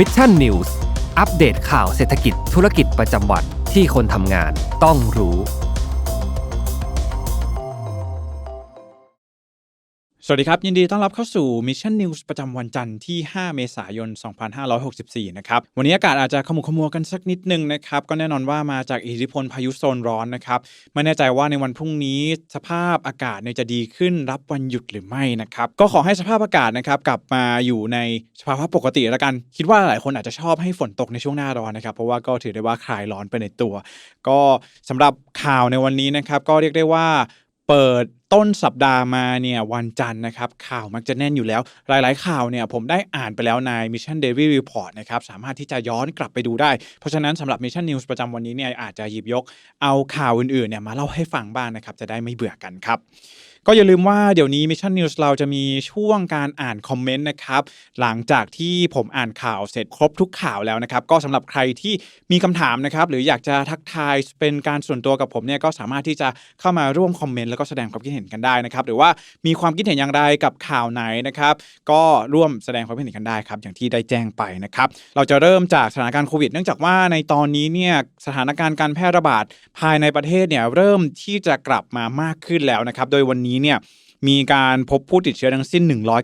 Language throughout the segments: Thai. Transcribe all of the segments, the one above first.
Mission News อัปเดตข่าวเศรษฐกิจธุรกิจประจำวันที่คนทำงานต้องรู้ สวัสดีครับ ยินดีต้อนรับเข้าสู่ Mission News ประจำวันจันทร์ที่ 5 เมษายน 2564 นะครับ วันนี้อากาศอาจจะขมุขมัวกันสักนิดนึงนะครับ ก็แน่นอนว่ามาจากอิทธิพลพายุโซนร้อนนะครับ ไม่แน่ใจว่าในวันพรุ่งนี้สภาพอากาศเนี่ยจะดีขึ้นรับวันหยุดหรือไม่นะครับ ก็ขอให้สภาพอากาศนะครับกลับมาอยู่ในสภาวะปกติแล้วกัน คิดว่าหลายคนอาจจะชอบให้ฝนตกในช่วงหน้าร้อนนะครับ เพราะว่าก็ถือได้ว่าคลายร้อนไปในตัว ก็สำหรับข่าวในวันนี้นะครับก็เรียกได้ว่า เปิดต้นสัปดาห์มาเนี่ยวันจันทร์นะครับ ข่าวมักจะแน่นอยู่แล้ว หลายๆ ข่าวเนี่ยผมได้อ่านไปแล้วใน Mission Daily Report นะครับ สามารถที่จะย้อนกลับไปดูได้ เพราะฉะนั้นสำหรับ Mission News ประจำวันนี้เนี่ยอาจจะหยิบยกเอาข่าวอื่นๆเนี่ยมาเล่าให้ฟังบ้างนะครับ จะได้ไม่เบื่อกันครับ ก็อย่าลืมว่าเดี๋ยวนี้ Mission News เราจะมีช่วงการอ่านคอมเมนต์นะครับ หลังจากที่ผมอ่านข่าวเสร็จครบทุกข่าวแล้วนะครับ ก็สำหรับใครที่มีคำถามนะครับ หรืออยากจะทักทายเป็นการส่วนตัวกับผมเนี่ยก็สามารถที่จะเข้ามาร่วมคอมเมนต์แล้วก็แสดงความคิดเห็นกันได้นะครับ หรือว่ามีความคิดเห็นอย่างไรกับข่าวไหนนะครับ ก็ร่วมแสดงความคิดเห็นกันได้ครับ อย่างที่ได้แจ้งไปนะครับ เราจะเริ่มจากสถานการณ์โควิดเนื่องจากว่าในตอนนี้เนี่ยสถานการณ์การแพร่ระบาดภายในประเทศเนี่ยเริ่มที่จะกลับมามากขึ้นแล้วนะครับ โดยวันนี้เนี่ยมีการพบผู้ติดเชื้อทั้งสิ้น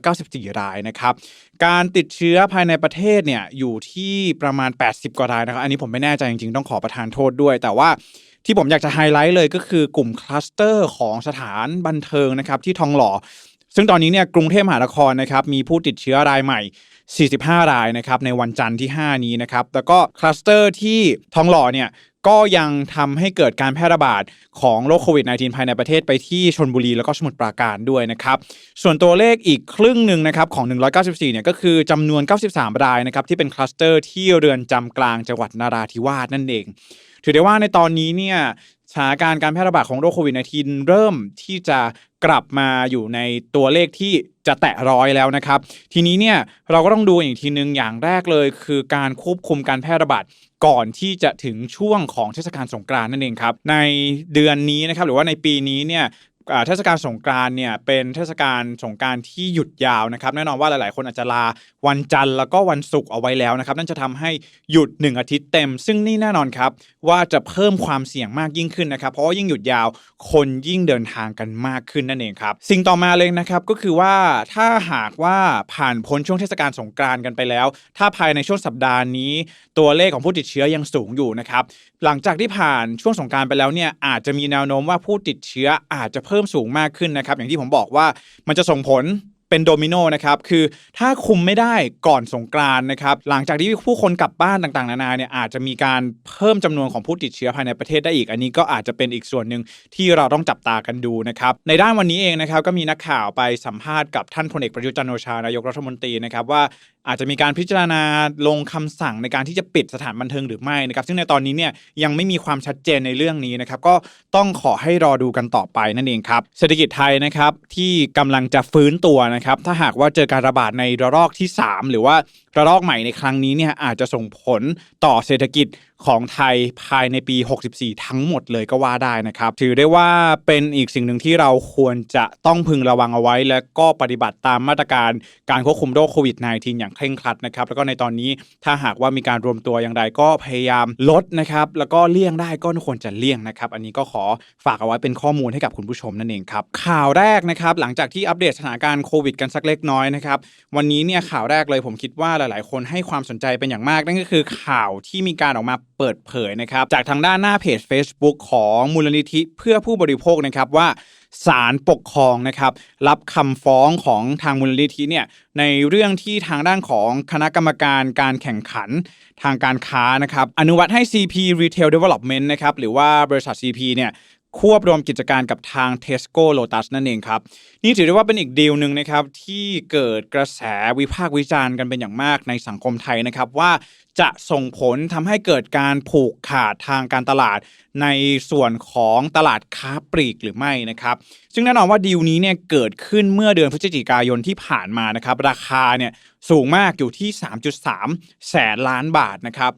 194 รายนะครับ การติดเชื้อภายในประเทศเนี่ยอยู่ที่ประมาณ 80 กว่ารายนะครับ อันนี้ผมไม่แน่ใจจริงๆ ต้องขอประทานโทษด้วย แต่ว่าที่ผมอยากจะไฮไลท์เลยก็คือกลุ่มคลัสเตอร์ของสถานบันเทิงนะครับที่ทองหล่อ ซึ่งตอนนี้เนี่ยกรุงเทพมหานครนะครับมีผู้ติดเชื้อรายใหม่ 45 รายนะครับในวันจันทร์ที่ 5 นี้นะครับ แล้วก็คลัสเตอร์ที่ทองหล่อเนี่ย ก็ยังทำให้เกิดการแพร่ระบาดของโรคโควิด -19 ภายในประเทศไปที่ชนบุรีแล้วก็สมุทรปราการด้วยนะครับ ส่วนตัวเลขอีกครึ่งหนึ่งนะครับของ 194 เนี่ยก็คือจำนวน 93 รายนะครับที่เป็นคลัสเตอร์ที่เรือนจำกลางจังหวัดนาราธิวาสนั่นเอง ถือได้ว่าในตอนนี้เนี่ย สถานการณ์การแพร่ระบาดของโรคโควิด -19 เริ่มที่จะกลับมาอยู่ในตัวเลขที่จะแตะร้อยแล้วนะครับ ทีนี้เนี่ยเราก็ต้องดูอีกทีนึงอย่างแรกเลย คือการควบคุมการแพร่ระบาดก่อนที่จะถึงช่วงของเทศกาลสงกรานต์นั่นเองครับ ในเดือนนี้นะครับหรือว่าในปีนี้เนี่ย เทศกาลสงกรานเนี่ยเป็นเทศกาลสงกรานที่หยุดยาวนะครับแน่นอนว่าหลาย ๆ คนอาจจะลาวันจันทร์แล้วก็วันศุกร์เอาไว้แล้วนะครับนั่นจะทำให้หยุด 1 อาทิตย์เต็ม ซึ่งนี่แน่นอนครับว่าจะเพิ่มความเสี่ยงมากยิ่งขึ้นนะครับเพราะว่ายิ่งหยุดยาวคนยิ่งเดินทางกันมากขึ้นนั่นเองครับสิ่งต่อมาเลยนะครับก็คือว่าถ้าหากว่าผ่านพ้นช่วงเทศกาลสงกรานกันไปแล้ว ถ้าภายในช่วงสัปดาห์นี้ ตัวเลขของผู้ติดเชื้อยังสูงอยู่นะครับหลังจากที่ผ่านช่วงสงกรารไปแล้วเนี่ยอาจจะมีแนวโน้มว่าผู้ติดเชื้ออาจจะเพิ่มสูงมากขึ้นนะครับ อย่างที่ผมบอกว่ามันจะส่งผลเป็นโดมิโนนะครับ คือถ้าคุมไม่ได้ก่อนสงกรานนะครับ หลังจากที่ผู้คนกลับบ้านต่างๆ นานาเนี่ยอาจจะมีการเพิ่มจำนวนของผู้ติดเชื้อภายในประเทศได้อีก อันนี้ก็อาจจะเป็นอีกส่วนหนึ่งที่เราต้องจับตากันดูนะครับ ในด้านวันนี้เองนะครับก็มีนักข่าวไปสัมภาษณ์กับท่านพลเอกประยุจันโอชานายกรัฐมนตรีนะครับว่าอาจจะมีการพิจารณาลงคำสั่งในการที่จะปิดสถานบันเทิงหรือไม่นะครับ ซึ่งในตอนนี้เนี่ยยังไม่มีความชัดเจนในเรื่องนี้นะครับ ก็ต้องขอให้รอดูกันต่อไปนั่นเองครับ เศรษฐกิจไทยนะครับที่กำลังจะฟื้นตัวนะครับ ถ้าหากว่าเจอการระบาดในระลอกที่ 3 หรือว่าระลอกใหม่ในครั้งนี้เนี่ยอาจจะส่งผลต่อเศรษฐกิจ ของไทยภายในปี 64 ทั้งหมดเลยก็ว่าได้นะครับ ถือได้ว่าเป็นอีกสิ่งหนึ่งที่เราควรจะต้องพึงระวังเอาไว้ และก็ปฏิบัติตามมาตรการการควบคุมโรคโควิด -19 อย่างเคร่งครัดนะครับ แล้วก็ในตอนนี้ถ้าหากว่ามีการรวมตัวอย่างไรก็พยายามลดนะครับ แล้วก็เลี่ยงได้ก็ควรจะเลี่ยงนะครับ อันนี้ก็ขอฝากเอาไว้เป็นข้อมูลให้กับคุณผู้ชมนั่นเองครับ ข่าวแรกนะครับ หลังจากที่อัปเดตสถานการณ์โควิดกันสักเล็กน้อยนะครับ วันนี้เนี่ยข่าวแรกเลยผมคิดว่าหลาย ๆ คนให้ความสนใจเป็นอย่างมากนั่นก็คือข่าวที่มีการออกมา เปิดเผยนะครับจากทางด้านหน้าเพจ Facebook ของมูลนิธิเพื่อผู้บริโภคนะครับว่าศาลปกครองนะครับรับคำฟ้องของทางมูลนิธิเนี่ยในเรื่องที่ทางด้านของคณะกรรมการการแข่งขันทางการค้านะครับอนุมัตให้ CP Retail Development นะครับหรือว่าบริษัท CP เนี่ยควบรวมกิจการกับทาง Tesco Lotus นั่นเองครับนี่ถือได้ว่าเป็นอีกดีลหนึ่งนะครับที่เกิดกระแสวิพากษ์วิจารณ์กันเป็นอย่างมากในสังคมไทยนะครับว่าจะส่งผลทำให้เกิดการผูกขาดทางการตลาดในส่วนของตลาดค้าปลีกหรือไม่นะครับ ซึ่งแน่นอนว่าดีลนี้เนี่ยเกิดขึ้นเมื่อเดือนพฤศจิกายนที่ผ่านมานะครับราคาเนี่ยสูงมากอยู่ที่ 3.3 แสนล้านบาทนะครับ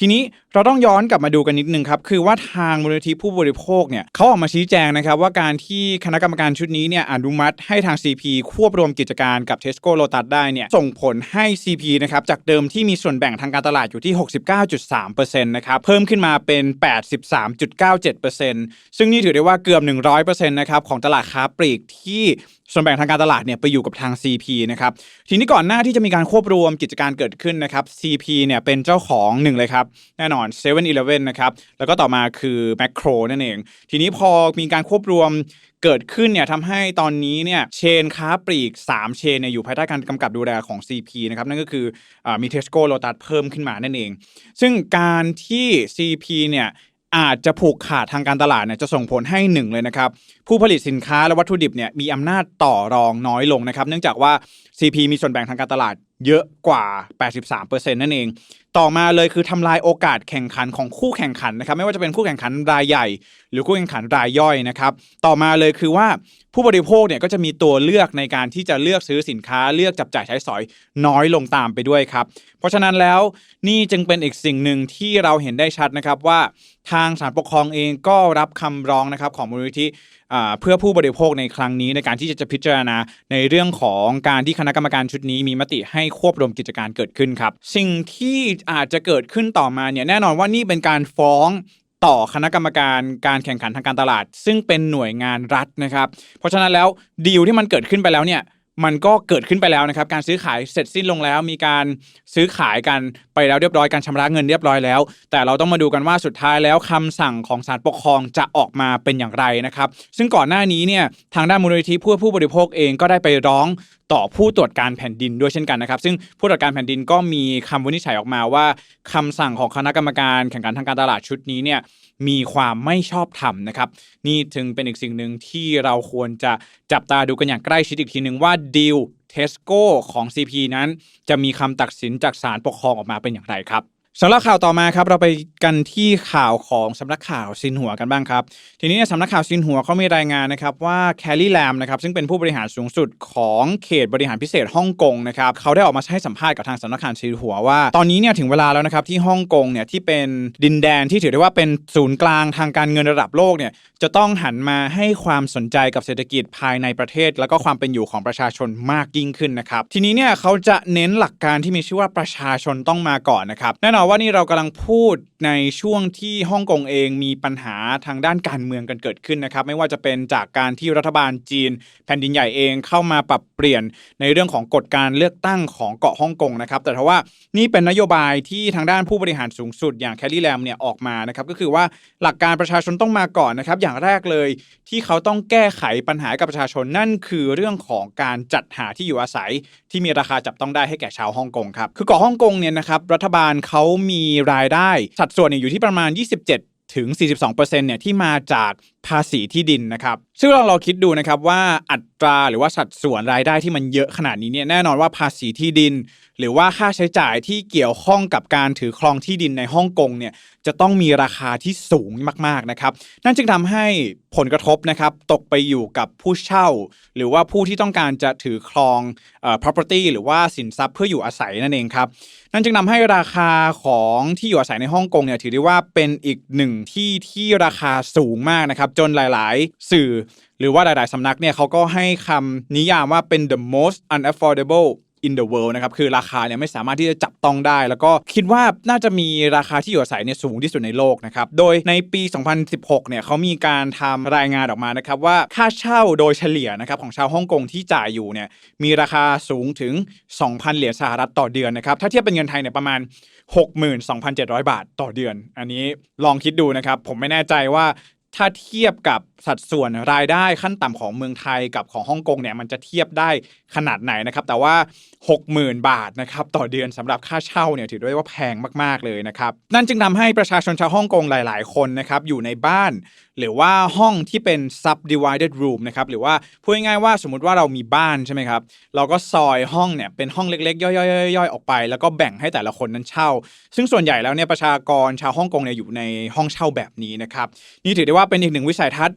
ทีนี้เราต้องย้อนกลับมาดูกันนิดนึงครับ คือว่าทางมูลนิธิผู้บริโภคเนี่ยเขาออกมาชี้แจงนะครับว่าการที่คณะกรรมการชุดนี้เนี่ยอนุมัติให้ทาง CP ควบรวมกิจการกับ Tesco Lotus ได้เนี่ยส่งผลให้ CP นะครับจากเดิมที่มีส่วนแบ่งทางการตลาดอยู่ที่ 69.3%นะครับเพิ่มขึ้นมาเป็น 83.97%ซึ่งนี่ถือได้ว่าเกือบ 100%นะครับของตลาดค้าปลีกที่ ส่วนแบ่งทางการตลาดเนี่ยไปอยู่กับทาง CP นะครับทีนี้ก่อนหน้าที่จะมีการควบรวมกิจการเกิดขึ้นนะครับ CP เนี่ยเป็นเจ้าของหนึ่งเลยครับแน่นอน7 e เ e ่ e อนะครับแล้วก็ต่อมาคือ Macro นั่นเอง ทีนี้พอมีการควบรวมเกิดขึ้นเนี่ยทำให้ตอนนี้เนี่ยเชนค้าปลีก 3 เชนเนี่ยอยู่ภายใต้การกำกับดูแลของ CP นะครับนั่นก็คืออมี Tesco Lotus เพิ่มขึ้นมานั่นเอง ซึ่งการที่ CP เนี่ย อาจจะผูกขาดทางการตลาดเนี่ยจะส่งผลให้หนึ่งเลยนะครับ ผู้ผลิตสินค้าและวัตถุดิบเนี่ยมีอำนาจต่อรองน้อยลงนะครับ เนื่องจากว่า CP มีส่วนแบ่งทางการตลาดเยอะกว่า 83%นั่นเอง ต่อมาเลยคือทำลายโอกาสแข่งขันของคู่แข่งขันนะครับ ไม่ว่าจะเป็นคู่แข่งขันรายใหญ่ หรือคู่แข่งขันรายย่อยนะครับ ต่อมาเลยคือว่าผู้บริโภคเนี่ยก็จะมีตัวเลือกในการที่จะเลือกซื้อสินค้าเลือกจับจ่ายใช้สอยน้อยลงตามไปด้วยครับ เพราะฉะนั้นแล้วนี่จึงเป็นอีกสิ่งหนึ่งที่เราเห็นได้ชัดนะครับว่าทางศาลปกครองเองก็รับคำร้องนะครับของมูลนิธิเพื่อผู้บริโภคในครั้งนี้ในการที่จะจะพิจารณาในเรื่องของการที่คณะกรรมการชุดนี้มีมติให้ควบรวมกิจการเกิดขึ้นครับ สิ่งที่อาจจะเกิดขึ้นต่อมาเนี่ยแน่นอนว่านี่เป็นการฟ้องต่อคณะกรรมการการแข่งขันทางการตลาด ซึ่งเป็นหน่วยงานรัฐนะครับ เพราะฉะนั้นแล้วดีลที่มันเกิดขึ้นไปแล้วเนี่ยมันก็เกิดขึ้นไปแล้วนะครับ การซื้อขายเสร็จสิ้นลงแล้ว มีการซื้อขายกันไปแล้วเรียบร้อยการชำระเงินเรียบร้อยแล้ว แต่เราต้องมาดูกันว่าสุดท้ายแล้วคำสั่งของศาลปกครองจะออกมาเป็นอย่างไรนะครับ ซึ่งก่อนหน้านี้เนี่ยทางด้านมูลนิธิเพื่อผู้บริโภคเองก็ได้ไปร้อง ต่อผู้ตรวจการแผ่นดินด้วยเช่นกันนะครับ ซึ่งผู้ตรวจการแผ่นดินก็มีคำวินิจฉัยออกมาว่าคำสั่งของคณะกรรมการแข่งขันทางการตลาดชุดนี้เนี่ยมีความไม่ชอบธรรมนะครับ นี่ถึงเป็นอีกสิ่งหนึ่งที่เราควรจะจับตาดูกันอย่างใกล้ชิดอีกทีหนึ่งว่าดีลเทสโก้ของ CP นั้น จะมีคำตัดสินจากศาลปกครองออกมาเป็นอย่างไรครับ สำหรับข่าวต่อมาครับเราไปกันที่ข่าวของสำนักข่าวซินหัวกันบ้างครับ ทีนี้เนี่ยสำนักข่าวซินหัวเขามีรายงานนะครับว่าแคลรี่แลมนะครับซึ่งเป็นผู้บริหารสูงสุดของเขตบริหารพิเศษฮ่องกงนะครับเขาได้ออกมาให้สัมภาษณ์กับทางสำนักข่าวซินหัวว่า ตอนนี้เนี่ยถึงเวลาแล้วนะครับที่ฮ่องกงเนี่ยที่เป็นดินแดนที่ถือได้ว่าเป็นศูนย์กลางทางการเงินระดับโลกเนี่ยจะต้องหันมาให้ความสนใจกับเศรษฐกิจภายในประเทศ แล้วก็ความเป็นอยู่ของประชาชนมากยิ่งขึ้นนะครับทีนี้เนี่ยเขาจะเน้นหลักการที่มีชื่อว่าประชาชนต้องมาก่อนนะครับแน่นอนว่านี่เรากำลังพูดในช่วงที่ฮ่องกงเองมีปัญหาทางด้านการเมืองกันเกิดขึ้นนะครับ ไม่ว่าจะเป็นจากการที่รัฐบาลจีน แผ่นดินใหญ่เองเข้ามาปรับเปลี่ยนในเรื่องของกฎการเลือกตั้งของเกาะฮ่องกงนะครับ แต่ทว่านี่เป็นนโยบายที่ทางด้านผู้บริหารสูงสุดอย่างแคลรี่แลมเนี่ยออกมานะครับก็คือว่าหลักการประชาชนต้องมาก่อนนะครับ อย่างแรกเลยที่เขาต้องแก้ไขปัญหากับประชาชนนั่นคือเรื่องของการจัดหาที่อยู่อาศัยที่มีราคาจับต้องได้ให้แก่ชาวฮ่องกงครับคือเกาะฮ่องกงเนี่ยนะครับรัฐบาลเขามีรายได้ สัดส่วนเนี่ยอยู่ที่ประมาณ 27 ถึง 42%เนี่ยที่มาจากภาษีที่ดินนะครับ ซึ่งลองเราคิดดูนะครับว่าอัตราหรือว่าสัดส่วนรายได้ที่มันเยอะขนาดนี้เนี่ยแน่นอนว่าภาษีที่ดินหรือว่าค่าใช้จ่ายที่เกี่ยวข้องกับการถือครองที่ดินในฮ่องกงเนี่ยจะต้องมีราคาที่สูงมากๆนะครับนั่นจึงทำให้ผลกระทบนะครับตกไปอยู่กับผู้เช่า หรือว่าผู้ที่ต้องการจะถือครองอ่อ property หรือว่าสินทรัพย์เพื่ออยู่อาศัยนั่นเองครับนั่นจึงทำให้ราคาของที่อยู่อาศัยในฮ่องกงเนี่ยถือได้ว่าเป็นอีกหนึ่งที่ที่ราคาสูงมากนะครับจนหลาย ๆ สื่อ หรือว่าหลาย ๆสำนักเนี่ยเขาก็ให้คำนิยามว่าเป็น the most unaffordable in the world นะครับคือราคาเนี่ยไม่สามารถที่จะจับต้องได้ แล้วก็คิดว่าน่าจะมีราคาที่อยู่อาศัยเนี่ยสูงที่สุดในโลกนะครับโดยในปี 2016 เนี่ยเขามีการทำรายงานออกมานะครับว่าค่าเช่าโดยเฉลี่ยนะครับของชาวฮ่องกงที่จ่ายอยู่เนี่ยมีราคาสูงถึง 2,000 เหรียญสหรัฐต่อเดือนนะครับถ้าเทียบเป็นเงินไทยเนี่ยประมาณ 62,700 บาทต่อเดือน อันนี้ลองคิดดูนะครับผมไม่แน่ใจว่าถ้าเทียบกับ สัดส่วนรายได้ขั้นต่ำของเมืองไทยกับของฮ่องกงเนี่ยมันจะเทียบได้ขนาดไหนนะครับ แต่ว่า 60,000 บาทนะครับต่อเดือนสำหรับค่าเช่าเนี่ยถือได้ว่าแพงมากๆเลยนะครับนั่นจึงทำให้ประชาชนชาวฮ่องกงหลาย ๆ คนนะครับอยู่ในบ้าน หรือว่าห้องที่เป็น subdivided room นะครับหรือว่าพูดง่ายๆว่าสมมติว่าเรามีบ้านใช่ไหมครับเราก็ซอยห้องเนี่ยเป็นห้องเล็กๆ ย่อยๆๆออกไป แล้วก็แบ่งให้แต่ละคนนั้นเช่า ซึ่งส่วนใหญ่แล้วเนี่ยประชากรชาวฮ่องกงเนี่ยอยู่ในห้องเช่าแบบนี้นะครับนี่ถือได้ว่าเป็นอีกหนึ่งวิสัยทัศน์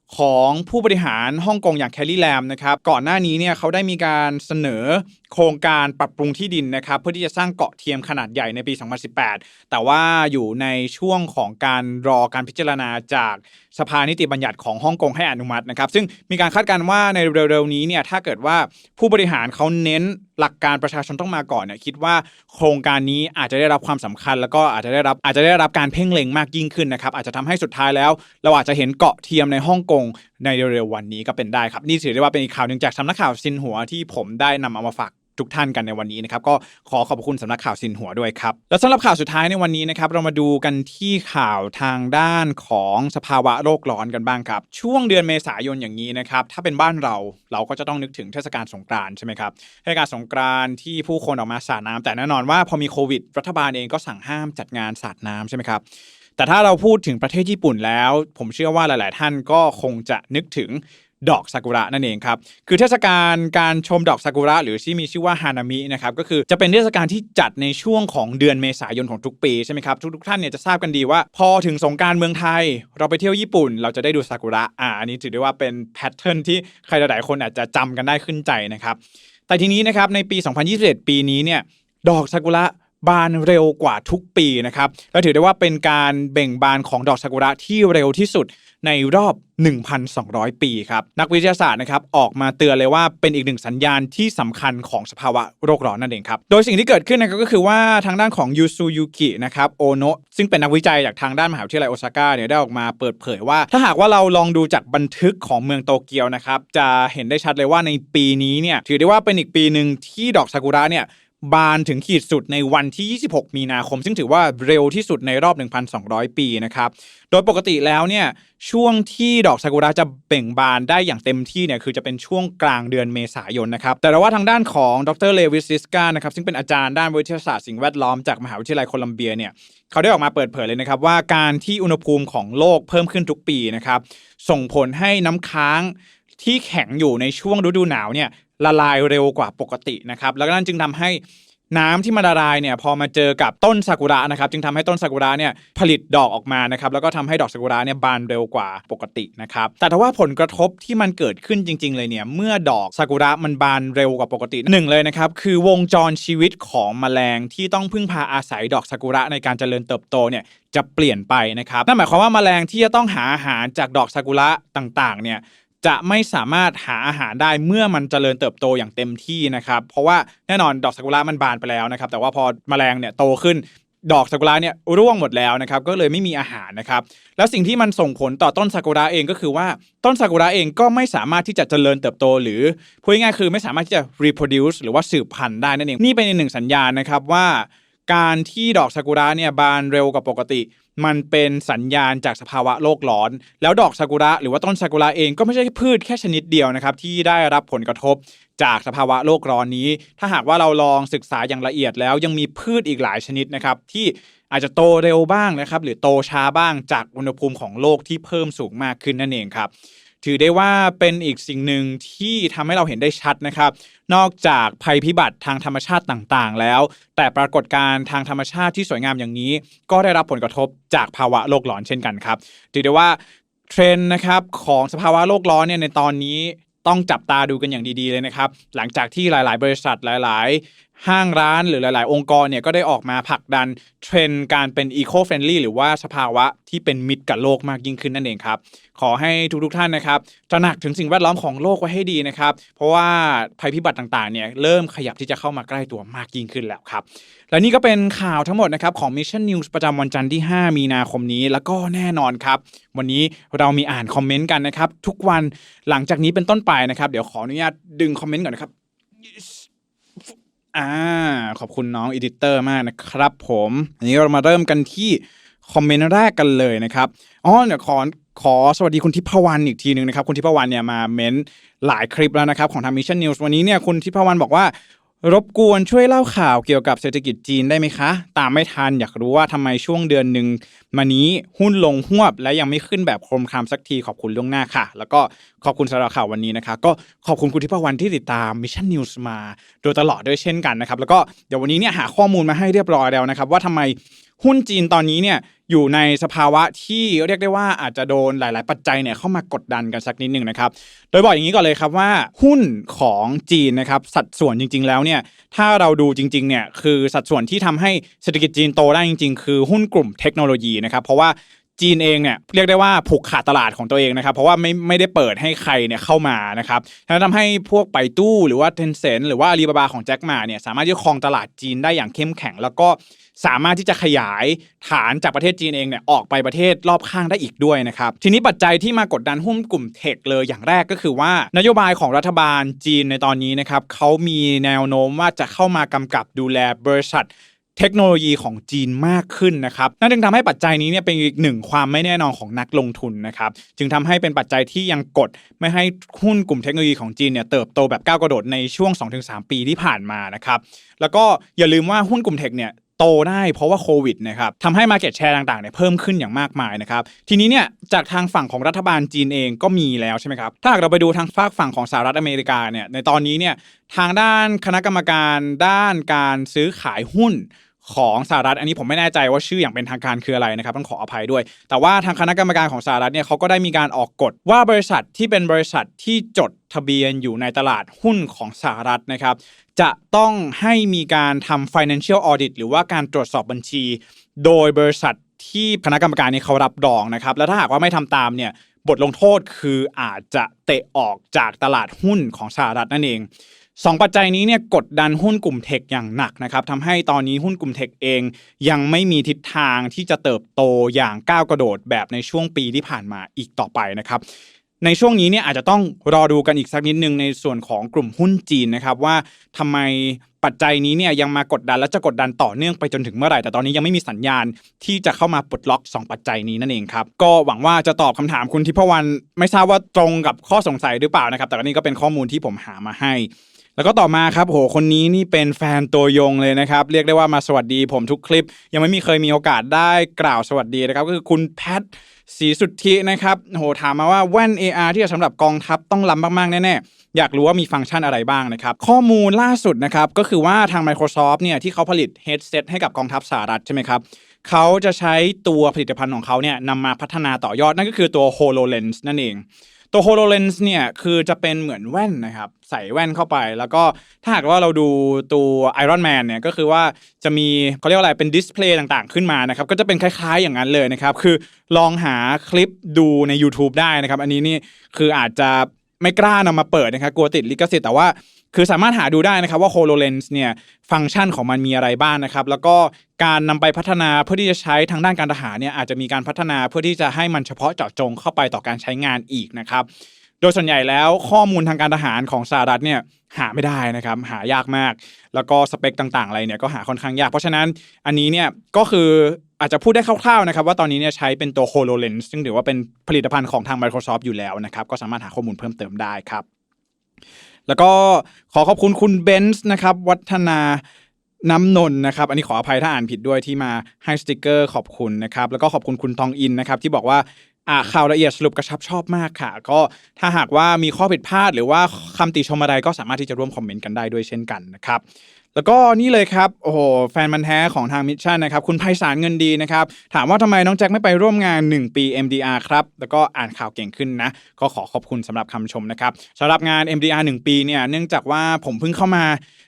ของผู้บริหารฮ่องกงอย่างแคลรี่แลมนะครับก่อนหน้านี้เนี่ยเขาได้มีการเสนอโครงการปรับปรุงที่ดินนะครับเพื่อที่จะสร้างเกาะเทียมขนาดใหญ่ในปี 2018 แต่ว่าอยู่ในช่วงของการรอการพิจารณาจากสภานิติบัญญัติของฮ่องกงให้อนุมัตินะครับซึ่งมีการคาดการณ์ว่าในเร็วๆนี้เนี่ยถ้าเกิดว่าผู้บริหารเขาเน้นหลักการประชาชนต้องมาก่อนเนี่ยคิดว่าโครงการนี้อาจจะได้รับความสำคัญ แล้วก็อาจจะได้รับอาจจะได้รับการเพ่งเล็งมากยิ่งขึ้นนะครับอาจจะทำให้สุดท้ายแล้ว เราอาจจะเห็นเกาะเทียมในฮ่องกงในเร็วๆวันนี้ก็เป็นได้ครับนี่ถือได้ว่าเป็นอีกข่าวหนึ่งจากสำนักข่าวซินหัวที่ผมได้นำเอามาฝากทุกท่านกันในวันนี้นะครับก็ขอขอบคุณสำนักข่าวซินหัวด้วยครับ แล้วสำหรับข่าวสุดท้ายในวันนี้นะครับเรามาดูกันที่ข่าวทางด้านของสภาวะโลกร้อนกันบ้างครับ ช่วงเดือนเมษายนอย่างนี้นะครับถ้าเป็นบ้านเราเราก็จะต้องนึกถึงเทศกาลสงกรานต์ใช่ไหมครับเทศกาลสงกรานต์ที่ผู้คนออกมาสาดน้ำแต่แน่นอนว่าพอมีโควิด รัฐบาลเองก็สั่งห้ามจัดงานสาดน้ำใช่ไหมครับ แต่ถ้าเราพูดถึงประเทศญี่ปุ่นแล้ว ผมเชื่อว่าหลาย ๆ ท่านก็คงจะนึกถึงดอกซากุระนั่นเองครับ คือเทศกาลการชมดอกซากุระหรือที่มีชื่อว่าฮานามินะครับก็คือจะเป็นเทศกาลที่จัดในช่วงของเดือนเมษายนของทุกปีใช่ไหมครับทุกๆท่านเนี่ยจะทราบกันดีว่า พอถึงสงการเมืองไทย เราไปเที่ยวญี่ปุ่น เราจะได้ดูซากุระอ่าอันนี้ถือได้ว่าเป็นแพทเทิร์นที่ใครหลายๆคนอาจจะจำกันได้ขึ้นใจนะครับแต่ทีนี้นะครับในปี 2021 ปีนี้เนี่ยดอกซากุระ บานเร็วกว่าทุกปีนะครับและถือได้ว่าเป็นการเบ่งบานของดอกซากุระที่เร็วที่สุดในรอบ 1,200 ปีครับ นักวิทยาศาสตร์นะครับออกมาเตือนเลยว่าเป็นอีกหนึ่งสัญญาณที่สำคัญของสภาวะโลกร้อนนั่นเองครับ โดยสิ่งที่เกิดขึ้นนะครับก็คือว่าทางด้านของยูซูยุกินะครับโอโนะซึ่งเป็นนักวิจัยจากทางด้านมหาวิทยาลัยโอซาก้าเนี่ยได้ออกมาเปิดเผยว่า ถ้าหากว่าเราลองดูจากบันทึกของเมืองโตเกียวนะครับจะเห็นได้ชัดเลยว่าในปีนี้เนี่ยถือได้ว่าเป็นอีกปีหนึ่งที่ดอกซากุระเนี่ย บานถึงขีดสุดในวันที่ 26 มีนาคม ซึ่งถือว่าเร็วที่สุดในรอบ 1,200 ปีนะครับ โดยปกติแล้วเนี่ยช่วงที่ดอกซากุระจะเบ่งบานได้อย่างเต็มที่เนี่ยคือจะเป็นช่วงกลางเดือนเมษายนนะครับ แต่ว่าทางด้านของดรเลวิสซิสกานะครับซึ่งเป็นอาจารย์ด้านวิทยาศาสตร์สิ่งแวดล้อมจากมหาวิทยาลัยโคลัมเบียเนี่ยเขาได้ออกมาเปิดเผยเลยนะครับว่าการที่อุณหภูมิของโลกเพิ่มขึ้นทุกปีนะครับส่งผลให้น้ำค้างที่แข็งอยู่ในช่วงฤดูหนาวเนี่ย ละลายเร็วกว่าปกตินะครับแล้วก็นั่นจึงทำให้น้ำที่มาละลายเนี่ยพอมาเจอกับต้นซากุระนะครับจึงทำให้ต้นซากุระเนี่ยผลิตดอกออกมานะครับแล้วก็ทำให้ดอกซากุระเนี่ยบานเร็วกว่าปกตินะครับแต่ถ้าว่าผลกระทบที่มันเกิดขึ้นจริง ๆ เลยเนี่ยเมื่อดอกซากุระมันบานเร็วกว่าปกติหนึ่งเลยนะครับคือวงจรชีวิตของแมลงที่ต้องพึ่งพาอาศัยดอกซากุระในการเจริญเติบโตเนี่ยจะเปลี่ยนไปนะครับนั่นหมายความว่าแมลงที่จะต้องหาอาหารจากดอกซากุระต่างๆเนี่ย จะไม่สามารถหาอาหารได้เมื่อมันเจริญเติบโตอย่างเต็มที่นะครับเพราะว่าแน่นอนดอกซากุระมันบานไปแล้วนะครับแต่ว่าพอแมลงเนี่ยโตขึ้นดอกซากุระเนี่ยร่วงหมดแล้วนะครับก็เลยไม่มีอาหารนะครับแล้วสิ่งที่มันส่งผลต่อต้นซากุระเองก็คือว่าต้นซากุระเองก็ไม่สามารถที่จะเจริญเติบโต หรือพูดง่ายๆคือไม่สามารถที่จะ reproduce หรือว่าสืบพันธุ์ได้นั่นเองนี่เป็นอีกหนึ่งสัญญาณนะครับว่าการที่ดอกซากุระเนี่ยบานเร็วกว่าปกติ มันเป็นสัญญาณจากสภาวะโลกร้อน แล้วดอกซากุระหรือว่าต้นซากุระเองก็ไม่ใช่พืชแค่ชนิดเดียวนะครับที่ได้รับผลกระทบจากสภาวะโลกร้อนนี้ ถ้าหากว่าเราลองศึกษาอย่างละเอียดแล้วยังมีพืชอีกหลายชนิดนะครับที่อาจจะโตเร็วบ้างนะครับหรือโตช้าบ้างจากอุณหภูมิของโลกที่เพิ่มสูงมากขึ้นนั่นเองครับ ถือได้ว่าเป็นอีกสิ่งหนึ่งที่ทำให้เราเห็นได้ชัดนะครับ นอกจากภัยพิบัติทางธรรมชาติต่างๆ แล้ว แต่ปรากฏการณ์ทางธรรมชาติที่สวยงามอย่างนี้ ก็ได้รับผลกระทบจากภาวะโลกร้อนเช่นกันครับ ถือได้ว่าเทรนด์นะครับของสภาวะโลกร้อนเนี่ยในตอนนี้ต้องจับตาดูกันอย่างดีๆเลยนะครับ หลังจากที่หลาย ๆ บริษัทหลายๆ ห้างร้านหรือหลาย ๆ องค์กรเนี่ยก็ได้ออกมาผลักดันเทรนด์การเป็น eco friendly หรือว่าสภาวะที่เป็นมิตรกับโลกมากยิ่งขึ้นนั่นเองครับ ขอให้ทุก ๆ ท่านนะครับตระหนักถึงสิ่งแวดล้อมของโลกไว้ให้ดีนะครับ เพราะว่าภัยพิบัติต่าง ๆ เนี่ยเริ่มขยับที่จะเข้ามาใกล้ตัวมากยิ่งขึ้นแล้วครับ และนี่ก็เป็นข่าวทั้งหมดนะครับของ Mission News ประจำวันจันทร์ที่ 5 มีนาคมนี้แล้วก็แน่นอนครับ วันนี้เรามีอ่านคอมเมนต์กันนะครับทุกวันหลังจากนี้เป็นต้นไปนะครับ เดี๋ยวขออนุญาตดึงคอมเมนต์ก่อนนะครับ อ่า ขอบคุณน้องอีดิเตอร์มากนะครับผม อันนี้เรามาเริ่มกันที่คอมเมนต์แรกกันเลยนะครับอ๋อเดี๋ยวขอขอสวัสดีคุณทิพวรรณอีกทีหนึ่งนะครับ คุณทิพวรรณเนี่ยมาเม้นหลายคลิปแล้วนะครับ ของทางมิชชั่นนิวส์วันนี้เนี่ยคุณทิพวรรณบอกว่า รบกวนช่วยเล่าข่าวเกี่ยวกับเศรษฐกิจจีนได้ไหมคะ ตามไม่ทันอยากรู้ว่าทำไมช่วงเดือนหนึ่งมานี้หุ้นลงหวบ และยังไม่ขึ้นแบบโครมครามสักทีขอบคุณล่วงหน้าค่ะ แล้วก็ขอบคุณสำหรับข่าววันนี้นะคะ ก็ขอบคุณคุณทิพวรรณที่ติดตาม Mission News มา โดยตลอดด้วยเช่นกันนะครับ แล้วก็เดี๋ยววันนี้เนี่ยหาข้อมูลมาให้เรียบร้อยแล้วนะครับ ว่าทำไม หุ้นจีนตอนนี้เนี่ยอยู่ในสภาวะที่เรียกได้ว่าอาจจะโดนหลาย ๆ ปัจจัยเนี่ยเข้ามากดดันกันสักนิดหนึ่งนะครับ โดยบอกอย่างนี้ก่อนเลยครับว่าหุ้นของจีนนะครับสัดส่วนจริง ๆ แล้วเนี่ยถ้าเราดูจริง ๆ เนี่ยคือสัดส่วนที่ทำให้เศรษฐกิจจีนโตได้จริง ๆ คือหุ้นกลุ่มเทคโนโลยีนะครับ เพราะว่าจีนเองเนี่ยเรียกได้ว่าผูกขาดตลาดของตัวเองนะครับ เพราะว่าไม่ไม่ได้เปิดให้ใครเนี่ยเข้ามานะครับทำให้พวกไปตู้หรือว่าเทนเซ็นหรือว่าอาลีบาบาของแจ็คมาเนี่ยสามารถที่จะครองตลาดจีนได้อย่างเข้มแข็ง แล้วก็ สามารถที่จะขยายฐานจากประเทศจีนเองเนี่ยออกไปประเทศรอบข้างได้อีกด้วยนะครับทีนี้ปัจจัยที่มากดดันหุ้นกลุ่มเทคเลยอย่างแรกก็คือว่านโยบายของรัฐบาลจีนในตอนนี้นะครับเขามีแนวโน้มว่าจะเข้ามากำกับดูแลบริษัทเทคโนโลยีของจีนมากขึ้นนะครับ นั่นจึงทำให้ปัจจัยนี้เนี่ยเป็นอีกหนึ่งความไม่แน่นอนของนักลงทุนนะครับ จึงทำให้เป็นปัจจัยที่ยังกดไม่ให้หุ้นกลุ่มเทคโนโลยีของจีนเนี่ยเติบโตแบบก้าวกระโดดในช่วง 2-3 ปีที่ผ่านมานะครับ แล้วก็อย่าลืมว่าหุ้นกลุ่มเทคเนี่ย โตได้เพราะว่าโควิดนะครับทำให้ Market Share ต่างๆเนี่ยเพิ่มขึ้นอย่างมากมายนะครับทีนี้เนี่ยจากทางฝั่งของรัฐบาลจีนเองก็มีแล้วใช่ไหมครับถ้าหากเราไปดูทางฝากฝั่งของสหรัฐอเมริกาเนี่ยในตอนนี้เนี่ยทางด้านคณะกรรมการด้านการซื้อขายหุ้น ของสหรัฐอันนี้ผมไม่แน่ใจว่าชื่ออย่างเป็นทางการคืออะไรนะครับต้องขออภัยด้วย แต่ว่าทางคณะกรรมการของสหรัฐเนี่ยเขาก็ได้มีการออกกฎว่าบริษัทที่เป็นบริษัทที่จดทะเบียนอยู่ในตลาดหุ้นของสหรัฐนะครับ จะต้องให้มีการทำ financial audit หรือว่าการตรวจสอบบัญชี โดยบริษัทที่คณะกรรมการนี้เขารับรองนะครับ แล้วถ้าหากว่าไม่ทำตามเนี่ยบทลงโทษคืออาจจะเตะออกจากตลาดหุ้นของสหรัฐนั่นเอง สองปัจจัยนี้เนี่ยกดดันหุ้นกลุ่มเทคอย่างหนักนะครับทำให้ตอนนี้หุ้นกลุ่มเทคเองยังไม่มีทิศทางที่จะเติบโตอย่างก้าวกระโดดแบบในช่วงปีที่ผ่านมาอีกต่อไปนะครับในช่วงนี้เนี่ยอาจจะต้องรอดูกันอีกสักนิดนึงในส่วนของกลุ่มหุ้นจีนนะครับว่าทำไมปัจจัยนี้เนี่ยยังมากดดันและจะกดดันต่อเนื่องไปจนถึงเมื่อไหร่แต่ตอนนี้ยังไม่มีสัญญาณที่จะเข้ามาปลดล็อก 2 ปัจจัยนี้นั่นเองครับก็หวังว่าจะตอบคำถามคุณทิพวรรณไม่ทราบว่าตรงกับข้อสงสัยหรือเปล่านะครับ แต่อันนี้ก็เป็นข้อมูลที่ผมหามาให้ แล้วก็ต่อมาครับโหคนนี้นี่เป็นแฟนตัวยงเลยนะครับ เรียกได้ว่ามาสวัสดีผมทุกคลิป ยังไม่มีเคยมีโอกาสได้กล่าวสวัสดีนะครับ ก็คือคุณแพทศรีสุทธินะครับโหถามมาว่าแว่น AR ที่จะสำหรับกองทัพต้องล้ำมากๆแน่ๆอยากรู้ว่ามีฟังก์ชันอะไรบ้างนะครับ ข้อมูลล่าสุดนะครับ ก็คือว่าทาง Microsoft เนี่ยที่เขาผลิต headset ให้กับกองทัพสหรัฐใช่ไหมครับเขาจะใช้ตัวผลิตภัณฑ์ของเขาเนี่ยนำมาพัฒนาต่อยอดนั่นก็คือตัว HoloLens นั่นเอง ตัว HoloLens เนี่ยคือจะเป็นเหมือนแว่นนะครับ ใส่แว่นเข้าไป แล้วก็ถ้าหากว่าเราดูตัว Iron Man เนี่ยก็คือว่าจะมีเขาเรียกว่าอะไรเป็นดิสเพลย์ต่างๆ ขึ้นมานะครับ ก็จะเป็นคล้ายๆอย่างนั้นเลยนะครับ คือลองหาคลิปดูใน YouTube ได้นะครับ อันนี้นี่คืออาจจะ ไม่กล้านำมาเปิดนะครับกลัวติดลิขสิทธิ์แต่ว่าคือสามารถหาดูได้นะครับว่า HoloLens เนี่ยฟังก์ชันของมันมีอะไรบ้างนะครับ แล้วก็การนำไปพัฒนาเพื่อที่จะใช้ทางด้านการทหารเนี่ยอาจจะมีการพัฒนาเพื่อที่จะให้มันเฉพาะเจาะจงเข้าไปต่อการใช้งานอีกนะครับ โดยส่วนใหญ่แล้วข้อมูลทางการทหารของสหรัฐเนี่ยหาไม่ได้นะครับ หายากมาก แล้วก็สเปคต่างๆ อะไรเนี่ยก็หาค่อนข้างยาก เพราะฉะนั้นอันนี้เนี่ยก็คือ อาจจะพูดได้คร่าวๆนะครับว่าตอนนี้เนี่ยใช้เป็นตัว HoloLens ซึ่งถือว่าเป็นผลิตภัณฑ์ของทาง Microsoft อยู่แล้วนะครับ ก็สามารถหาข้อมูลเพิ่มเติมได้ครับ แล้วก็ขอขอบคุณคุณเบนซ์นะครับ วัฒนาน้ำนนท์นะครับ อันนี้ขออภัยถ้าอ่านผิดด้วยที่มาให้สติกเกอร์ขอบคุณนะครับ แล้วก็ขอบคุณคุณทองอินนะครับ ที่บอกว่าอ่าข่าวละเอียดสรุปกระชับชอบมากค่ะ ก็ถ้าหากว่ามีข้อผิดพลาด หรือว่าคำติชมอะไรก็สามารถที่จะร่วมคอมเมนต์กันได้ด้วยเช่นกันนะครับ แล้วก็นี่เลยครับโอ้โหแฟนมันแท้ของทางมิชชั่นนะครับคุณไพศาลเงินดีนะครับถามว่าทำไมน้องแจ็คไม่ไปร่วมงาน 1 ปี MDR ครับแล้วก็อ่านข่าวเก่งขึ้นนะ ก็ขอขอบคุณสำหรับคำชมนะครับสำหรับงาน MDR 1 ปีเนี่ยเนื่องจากว่าผมเพิ่งเข้ามา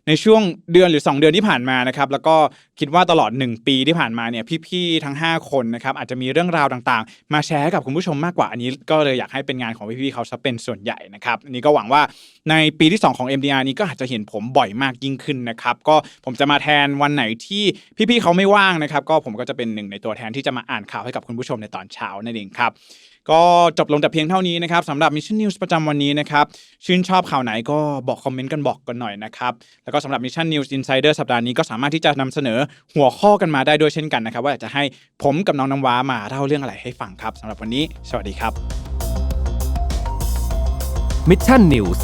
ในช่วงเดือนหรือ 2 เดือนที่ผ่านมานะครับแล้วก็คิดว่าตลอด 1 ปีที่ผ่านมาเนี่ยพี่ๆทั้ง 5 คนนะครับอาจจะมีเรื่องราวต่างๆ มาแชร์กับคุณผู้ชมมากกว่าอันนี้ ก็เลยอยากให้เป็นงานของพี่ๆเขาซะเป็นส่วนใหญ่นะครับอันนี้ก็หวังว่าในปีที่ 2 ของ MDR นี้ก็อาจจะเห็นผมบ่อยมากยิ่งขึ้นนะครับก็ผมจะมาแทนวันไหนที่พี่ๆเขาไม่ว่างนะครับ ก็ผมก็จะเป็นหนึ่งในตัวแทนที่จะมาอ่านข่าวให้กับคุณผู้ชมในตอนเช้านั่นเองครับก็จบลงแต่เพียงเท่านี้นะครับสำหรับ Mission News ประจำวันนี้นะครับชื่นชอบข่าวไหนก็บอกคอมเมนต์กันบอกกันหน่อยนะครับแล้วก็สำหรับ Mission News Insider สัปดาห์นี้ก็สามารถที่จะนำเสนอหัวข้อกันมาได้ด้วยเช่นกันนะครับ ว่าอยากจะให้ผมกับน้องน้ำว้ามาเล่าเรื่องอะไรให้ฟังครับสำหรับวันนี้ สวัสดีครับ Mission News